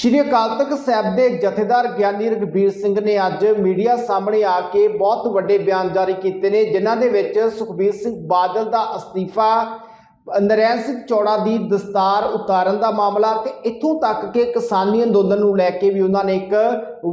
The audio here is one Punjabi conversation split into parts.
ਸ਼੍ਰੀ ਅਕਾਲ ਤਖਤ ਸਾਹਿਬ ਦੇ ਜਥੇਦਾਰ ਗਿਆਨੀ ਰਘਬੀਰ ਸਿੰਘ ਨੇ ਅੱਜ ਮੀਡੀਆ ਸਾਹਮਣੇ ਆ ਕੇ ਬਹੁਤ ਵੱਡੇ ਬਿਆਨ ਜਾਰੀ ਕੀਤੇ ਨੇ, ਜਿਨ੍ਹਾਂ ਦੇ ਵਿੱਚ ਸੁਖਬੀਰ ਸਿੰਘ ਬਾਦਲ ਦਾ ਅਸਤੀਫਾ, ਨਰੈਣ ਸਿੰਘ ਚੌੜਾ ਦੀ ਦਸਤਾਰ ਉਤਾਰਨ ਦਾ ਮਾਮਲਾ ਤੇ ਇੱਥੋਂ ਤੱਕ ਕਿ ਕਿਸਾਨੀ ਅੰਦੋਲਨ ਨੂੰ ਲੈ ਕੇ ਵੀ ਉਹਨਾਂ ਨੇ ਇੱਕ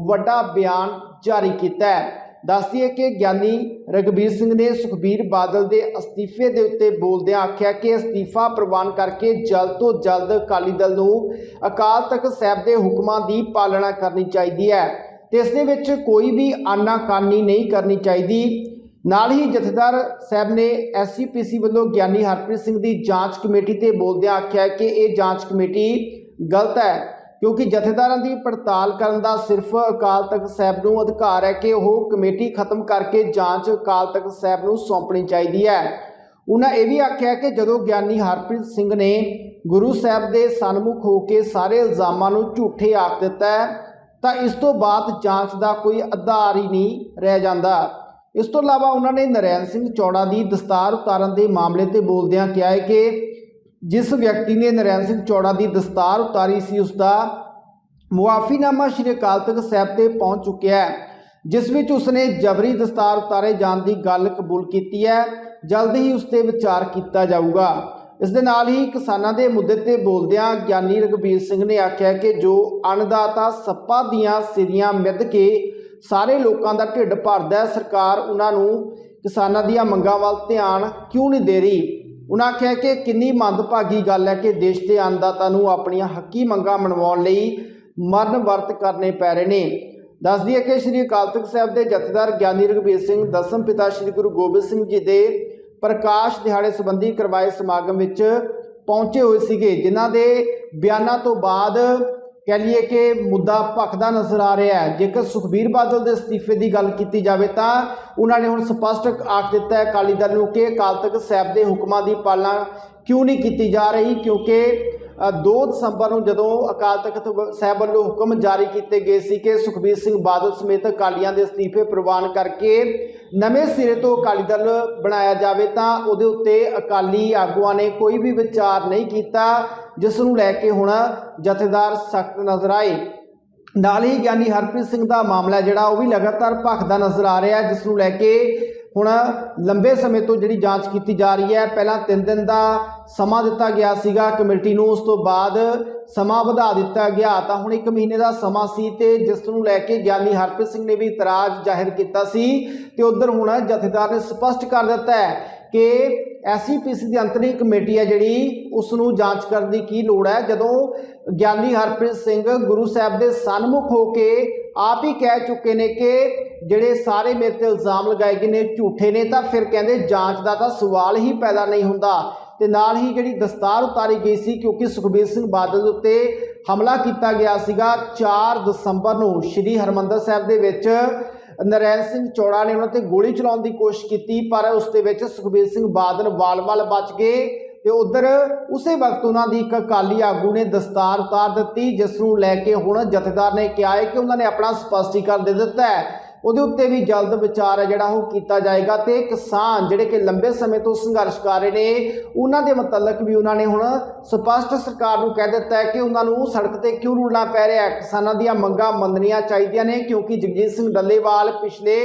ਵੱਡਾ ਬਿਆਨ ਜਾਰੀ ਕੀਤਾ ਹੈ। ਦੱਸਦੀਏ ਕਿ ਗਿਆਨੀ ਰਘਬੀਰ ਸਿੰਘ ਨੇ ਸੁਖਬੀਰ ਬਾਦਲ ਦੇ ਅਸਤੀਫੇ ਦੇ ਉੱਤੇ ਬੋਲਦਿਆਂ ਆਖਿਆ ਕਿ ਅਸਤੀਫਾ ਪ੍ਰਵਾਨ ਕਰਕੇ ਜਲਦ ਤੋਂ ਜਲਦ ਅਕਾਲੀ ਦਲ ਨੂੰ ਅਕਾਲ ਤਖਤ ਸਾਹਿਬ ਦੇ ਹੁਕਮਾਂ ਦੀ ਪਾਲਣਾ ਕਰਨੀ ਚਾਹੀਦੀ ਹੈ ਤੇ ਇਸ ਦੇ ਵਿੱਚ ਕੋਈ ਵੀ ਆਨਾਕਾਨੀ ਨਹੀਂ ਕਰਨੀ ਚਾਹੀਦੀ। ਨਾਲ ਹੀ ਜਥੇਦਾਰ ਸਾਹਿਬ ਨੇ ਐਸਜੀਪੀਸੀ ਵੱਲੋਂ ਗਿਆਨੀ ਹਰਪ੍ਰੀਤ ਸਿੰਘ ਦੀ ਜਾਂਚ ਕਮੇਟੀ ਤੇ ਬੋਲਦਿਆਂ ਆਖਿਆ ਕਿ ਇਹ ਜਾਂਚ ਕਮੇਟੀ ਗਲਤ ਹੈ। ਕਿਉਂਕਿ ਜਥੇਦਾਰਾਂ ਦੀ ਪੜਤਾਲ ਕਰਨ ਦਾ ਸਿਰਫ ਅਕਾਲ ਤਖਤ ਸਾਹਿਬ ਨੂੰ ਅਧਿਕਾਰ ਹੈ ਕਿ ਉਹ ਕਮੇਟੀ ਖਤਮ ਕਰਕੇ ਜਾਂਚ ਅਕਾਲ ਤਖਤ ਸਾਹਿਬ ਨੂੰ ਸੌਂਪਣੀ ਚਾਹੀਦੀ ਹੈ। ਉਹਨਾਂ ਇਹ ਵੀ ਆਖਿਆ ਕਿ ਜਦੋਂ ਗਿਆਨੀ ਹਰਪ੍ਰੀਤ ਸਿੰਘ ਨੇ ਗੁਰੂ ਸਾਹਿਬ ਦੇ ਸਨਮੁਖ ਹੋ ਕੇ ਸਾਰੇ ਇਲਜ਼ਾਮਾਂ ਨੂੰ ਝੂਠੇ ਆਖ ਦਿੱਤਾ ਤਾਂ ਇਸ ਤੋਂ ਬਾਅਦ ਜਾਂਚ ਦਾ ਕੋਈ ਆਧਾਰ ਹੀ ਨਹੀਂ ਰਹਿ ਜਾਂਦਾ। ਇਸ ਤੋਂ ਇਲਾਵਾ ਉਹਨਾਂ ਨੇ ਨਰੈਣ ਸਿੰਘ ਚੌੜਾ ਦੀ ਦਸਤਾਰ ਉਤਾਰਨ ਦੇ ਮਾਮਲੇ ਤੇ ਬੋਲਦਿਆਂ ਕਿਹਾ ਹੈ ਕਿ ਜਿਸ ਵਿਅਕਤੀ ਨੇ ਨਰੈਣ ਸਿੰਘ ਚੌੜਾ ਦੀ ਦਸਤਾਰ ਉਤਾਰੀ ਸੀ ਉਸ ਦਾ ਮੁਆਫੀਨਾਮਾ ਸ਼੍ਰੀ ਅਕਾਲ ਤਖਤ ਸਾਹਿਬ ਤੇ ਪਹੁੰਚ ਚੁੱਕਿਆ ਹੈ, ਜਿਸ ਵਿੱਚ ਉਸਨੇ ਜਬਰੀ ਦਸਤਾਰ ਉਤਾਰੇ ਜਾਣ ਦੀ ਗੱਲ ਕਬੂਲ ਕੀਤੀ ਹੈ। ਜਲਦ ਹੀ ਉਸ ਤੇ ਵਿਚਾਰ ਕੀਤਾ ਜਾਊਗਾ। ਇਸ ਦੇ ਨਾਲ ਹੀ ਕਿਸਾਨਾਂ ਦੇ ਮੁੱਦੇ ਤੇ ਬੋਲਦਿਆਂ ਗਿਆਨੀ ਰਘਬੀਰ ਸਿੰਘ ਨੇ ਆਖਿਆ ਕਿ ਜੋ ਅਨਦਾਤਾ ਸੱਪਾ ਦੀਆਂ ਸਿਰੀਆਂ ਮਿੱਧ ਕੇ ਸਾਰੇ ਲੋਕਾਂ ਦਾ ਢਿੱਡ ਭਰਦਾ ਸਰਕਾਰ ਉਹਨਾਂ ਨੂੰ ਕਿਸਾਨਾਂ ਦੀਆਂ ਮੰਗਾਂ ਵੱਲ ਧਿਆਨ ਕਿਉਂ ਨਹੀਂ ਦੇ ਰਹੀ? ਉਹਨਾਂ ਆਖਿਆ ਕਿ ਕਿੰਨੀ ਮੰਦਭਾਗੀ ਗੱਲ ਹੈ ਕਿ ਦੇਸ਼ ਦੇ ਅੰਨਦਾਤਾ ਨੂੰ ਆਪਣੀਆਂ ਹੱਕੀ ਮੰਗਾਂ ਮਨਵਾਉਣ ਲਈ ਮਰਨ ਵਰਤ ਕਰਨੇ ਪੈ ਰਹੇ ਨੇ। ਦੱਸਦੀ ਹੈ ਕਿ ਸ੍ਰੀ ਅਕਾਲ ਤਖਤ ਸਾਹਿਬ ਦੇ ਜਥੇਦਾਰ ਗਿਆਨੀ ਰਘਬੀਰ ਸਿੰਘ, ਦਸਮ ਪਿਤਾ ਸ੍ਰੀ ਗੁਰੂ ਗੋਬਿੰਦ ਸਿੰਘ ਜੀ ਦੇ ਪ੍ਰਕਾਸ਼ ਦਿਹਾੜੇ ਸੰਬੰਧੀ ਕਰਵਾਏ ਸਮਾਗਮ ਵਿੱਚ ਪਹੁੰਚੇ ਹੋਏ ਸੀਗੇ, ਜਿਨ੍ਹਾਂ ਦੇ ਬਿਆਨਾਂ ਤੋਂ ਬਾਅਦ ਕਹਿ ਲਈਏ ਕਿ ਮੁੱਦਾ ਭਖਦਾ ਨਜ਼ਰ ਆ ਰਿਹਾ ਹੈ। ਜੇਕਰ ਸੁਖਬੀਰ ਬਾਦਲ ਦੇ ਅਸਤੀਫੇ ਦੀ ਗੱਲ ਕੀਤੀ ਜਾਵੇ ਤਾਂ ਉਹਨਾਂ ਨੇ ਹੁਣ ਸਪਸ਼ਟ ਆਖ ਦਿੱਤਾ ਹੈ ਅਕਾਲੀ ਦਲ ਨੂੰ ਕਿ ਅਕਾਲ ਤਖਤ ਸਾਹਿਬ ਦੇ ਹੁਕਮਾਂ ਦੀ ਪਾਲਣਾ ਕਿਉਂ ਨਹੀਂ ਕੀਤੀ ਜਾ ਰਹੀ? ਕਿਉਂਕਿ ਅ, 2 ਦਸੰਬਰ ਨੂੰ ਜਦੋਂ ਅਕਾਲ ਤਖਤ ਵ- ਸਾਹਿਬ ਵੱਲੋਂ ਹੁਕਮ ਜਾਰੀ ਕੀਤੇ ਗਏ ਸੀ ਕਿ ਸੁਖਬੀਰ ਸਿੰਘ ਬਾਦਲ ਸਮੇਤ ਅਕਾਲੀਆਂ ਦੇ ਅਸਤੀਫੇ ਪ੍ਰਵਾਨ ਕਰਕੇ ਨਵੇਂ ਸਿਰੇ ਤੋਂ ਅਕਾਲੀ ਦਲ ਬਣਾਇਆ ਜਾਵੇ ਤਾਂ ਉਹਦੇ ਉੱਤੇ ਅਕਾਲੀ ਆਗੂਆਂ ਨੇ ਕੋਈ ਵੀ ਵਿਚਾਰ ਨਹੀਂ ਕੀਤਾ। ਜਿਸ ਨੂੰ ਲੈ ਕੇ ਹੁਣ ਜਥੇਦਾਰ ਸਖਤ ਨਜ਼ਰ ਆਏ। ਨਾਲ ਹੀ ਗਿਆਨੀ ਹਰਪ੍ਰੀਤ ਸਿੰਘ ਦਾ ਮਾਮਲਾ ਜਿਹੜਾ, ਉਹ ਵੀ ਲਗਾਤਾਰ ਭਖਦਾ ਨਜ਼ਰ ਆ ਰਿਹਾ ਜਿਸ ਨੂੰ ਲੈ ਕੇ ਹੁਣ ਲੰਬੇ ਸਮੇਂ ਤੋਂ ਜਿਹੜੀ ਜਾਂਚ ਕੀਤੀ ਜਾ ਰਹੀ ਹੈ। ਪਹਿਲਾਂ 3 ਦਿਨ ਦਾ ਸਮਾਂ ਦਿੱਤਾ ਗਿਆ ਸੀਗਾ ਕਮੇਟੀ ਨੂੰ, ਉਸ ਤੋਂ ਬਾਅਦ ਸਮਾਂ ਵਧਾ ਦਿੱਤਾ ਗਿਆ। ਤਾਂ ਹੁਣ 1 ਮਹੀਨੇ ਦਾ ਸਮਾਂ ਸੀ ਤੇ ਜਿਸ ਨੂੰ ਲੈ ਕੇ ਗਿਆਨੀ ਹਰਪ੍ਰੀਤ ਸਿੰਘ ਨੇ ਵੀ ਇਤਰਾਜ਼ ਜ਼ਾਹਿਰ ਕੀਤਾ ਸੀ। ਤੇ ਉਧਰ ਹੁਣ ਜਥੇਦਾਰ ਨੇ ਸਪਸ਼ਟ ਕਰ ਦਿੱਤਾ ਹੈ ਕਿ ਐਸਜੀਪੀਸੀ ਦੀ ਅੰਤਰੀ ਕਮੇਟੀ ਹੈ ਜਿਹੜੀ ਉਸ ਨੂੰ ਜਾਂਚ ਕਰਨ ਦੀ ਕੀ ਲੋੜ ਹੈ? ਜਦੋਂ ਗਿਆਨੀ ਹਰਪ੍ਰੀਤ ਸਿੰਘ ਗੁਰੂ ਸਾਹਿਬ ਦੇ ਸਨਮੁਖ ਹੋ ਕੇ ਆਪ ਹੀ ਕਹਿ ਚੁੱਕੇ ਨੇ ਕਿ ਜਿਹੜੇ ਸਾਰੇ ਮੇਰੇ ਤੇ ਇਲਜ਼ਾਮ ਲਗਾਏ ਗਏ ਨੇ, ਝੂਠੇ ਨੇ, ਤਾਂ ਫਿਰ ਕਹਿੰਦੇ ਜਾਂਚ ਦਾ ਤਾਂ ਸਵਾਲ ਹੀ ਪੈਦਾ ਨਹੀਂ ਹੁੰਦਾ। ਤੇ ਨਾਲ ਹੀ ਜਿਹੜੀ ਦਸਤਾਰ ਉਤਾਰੀ ਗਈ ਸੀ, ਕਿਉਂਕਿ ਸੁਖਬੀਰ ਸਿੰਘ ਬਾਦਲ ਦੇ ਉੱਤੇ ਹਮਲਾ ਕੀਤਾ ਗਿਆ ਸੀਗਾ 4 ਦਸੰਬਰ ਨੂੰ, ਸ੍ਰੀ ਹਰਮੰਦਰ ਸਾਹਿਬ ਦੇ ਵਿੱਚ। ਨਰੈਣ ਸਿੰਘ ਚੌੜਾ ਨੇ ਉਹਨਾਂ ਤੇ ਗੋਲੀ ਚਲਾਉਣ ਦੀ ਕੋਸ਼ਿਸ਼ ਕੀਤੀ, ਪਰ ਉਸ ਦੇ ਵਿੱਚ ਸੁਖਬੀਰ ਸਿੰਘ ਬਾਦਲ ਵਾਲ-ਵਾਲ ਬਚ ਗਏ ਤੇ ਉਧਰ ਉਸੇ ਵਕਤ ਉਹਨਾਂ ਦੀ ਇੱਕ ਅਕਾਲੀ ਆਗੂ ਨੇ ਦਸਤਾਰ ਉਤਾਰ ਦਿੱਤੀ, ਜਿਸ ਨੂੰ ਲੈ ਕੇ ਹੁਣ ਜਥੇਦਾਰ ਨੇ ਕਿਹਾ ਹੈ ਕਿ ਉਹਨਾਂ ਨੇ ਆਪਣਾ ਸਪਸ਼ਟੀਕਰਨ ਦੇ ਦਿੱਤਾ ਹੈ। ਉਹਦੇ ਉੱਤੇ ਵੀ ਜਲਦ ਵਿਚਾਰ ਹੈ ਜਿਹੜਾ ਉਹ ਕੀਤਾ ਜਾਏਗਾ ਤੇ ਕਿਸਾਨ ਜਿਹੜੇ ਕਿ ਲੰਬੇ ਸਮੇਂ ਤੋਂ ਸੰਘਰਸ਼ ਕਰ ਰਹੇ ਨੇ, ਉਹਨਾਂ ਦੇ ਮੁਤਲਕ ਵੀ ਉਹਨਾਂ ਨੇ ਹੁਣ ਸਪਸ਼ਟ ਸਰਕਾਰ ਨੂੰ ਕਹਿ ਦਿੱਤਾ ਹੈ ਕਿ ਉਹਨਾਂ ਨੂੰ ਸੜਕ ਤੇ ਕਿਉਂ ਰੁਲਣਾ ਪੈ ਰਿਹਾ ਹੈ? ਕਿਸਾਨਾਂ ਦੀਆਂ ਮੰਗਾਂ ਮੰਨਣੀਆਂ ਚਾਹੀਦੀਆਂ ਨੇ ਕਿਉਂਕਿ ਜਗਜੀਤ ਸਿੰਘ ਡੱਲੇਵਾਲ ਪਿਛਲੇ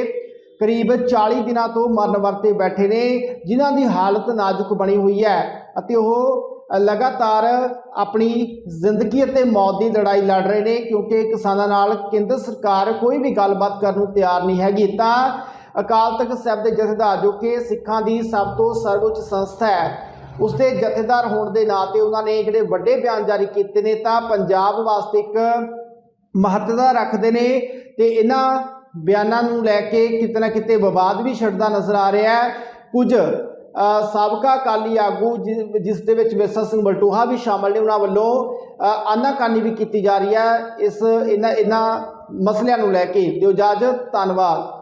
ਕਰੀਬ 40 ਦਿਨਾਂ ਤੋਂ ਮਰਨ ਵਰਤੇ ਬੈਠੇ ਨੇ, ਜਿਨ੍ਹਾਂ ਦੀ ਹਾਲਤ ਨਾਜ਼ੁਕ ਬਣੀ ਹੋਈ ਹੈ ਅਤੇ ਉਹ ਲਗਾਤਾਰ ਆਪਣੀ ਜ਼ਿੰਦਗੀ ਅਤੇ ਮੌਤ ਦੀ ਲੜਾਈ ਲੜ ਰਹੇ ਨੇ, ਕਿਉਂਕਿ ਕਿਸਾਨਾਂ ਨਾਲ ਕੇਂਦਰ ਸਰਕਾਰ ਕੋਈ ਵੀ ਗੱਲਬਾਤ ਕਰਨ ਨੂੰ ਤਿਆਰ ਨਹੀਂ ਹੈਗੀ। ਤਾਂ ਅਕਾਲ ਤਖਤ ਸਾਹਿਬ ਦੇ ਜਥੇਦਾਰ, ਜੋ ਕਿ ਸਿੱਖਾਂ ਦੀ ਸਭ ਤੋਂ ਸਰਵਉੱਚ ਸੰਸਥਾ ਹੈ ਉਸ ਦੇ ਜਥੇਦਾਰ ਹੋਣ ਦੇ ਨਾਂ ਤੇ ਉਹਨਾਂ ਨੇ ਜਿਹੜੇ ਵੱਡੇ ਬਿਆਨ ਜਾਰੀ ਕੀਤੇ ਨੇ, ਤਾਂ ਪੰਜਾਬ ਵਾਸਤੇ ਇੱਕ ਮਹੱਤਤਾ ਰੱਖਦੇ ਨੇ ਤੇ ਇਹਨਾਂ ਬਿਆਨਾਂ ਨੂੰ ਲੈ ਕੇ ਕਿਤੇ ਨਾ ਕਿਤੇ ਵਿਵਾਦ ਵੀ ਛਿੜਦਾ ਨਜ਼ਰ ਆ ਰਿਹਾ ਹੈ। ਕੁਝ ਸਾਬਕਾ ਅਕਾਲੀ ਆਗੂ ਜਿ- ਜਿਸ ਦੇ ਵਿੱਚ ਵਿਰਸਾ ਸਿੰਘ ਬਲਟੂਹਾ ਵੀ ਸ਼ਾਮਲ ਨੇ, ਉਹਨਾਂ ਵੱਲੋਂ ਆਨਾਕਾਨੀ ਵੀ ਕੀਤੀ ਜਾ ਰਹੀ ਹੈ। ਇਸ, ਇਹਨਾਂ ਇਹਨਾਂ ਮਸਲਿਆਂ ਨੂੰ ਲੈ ਕੇ ਦਿਓ ਇਜਾਜ਼ਤ। ਧੰਨਵਾਦ।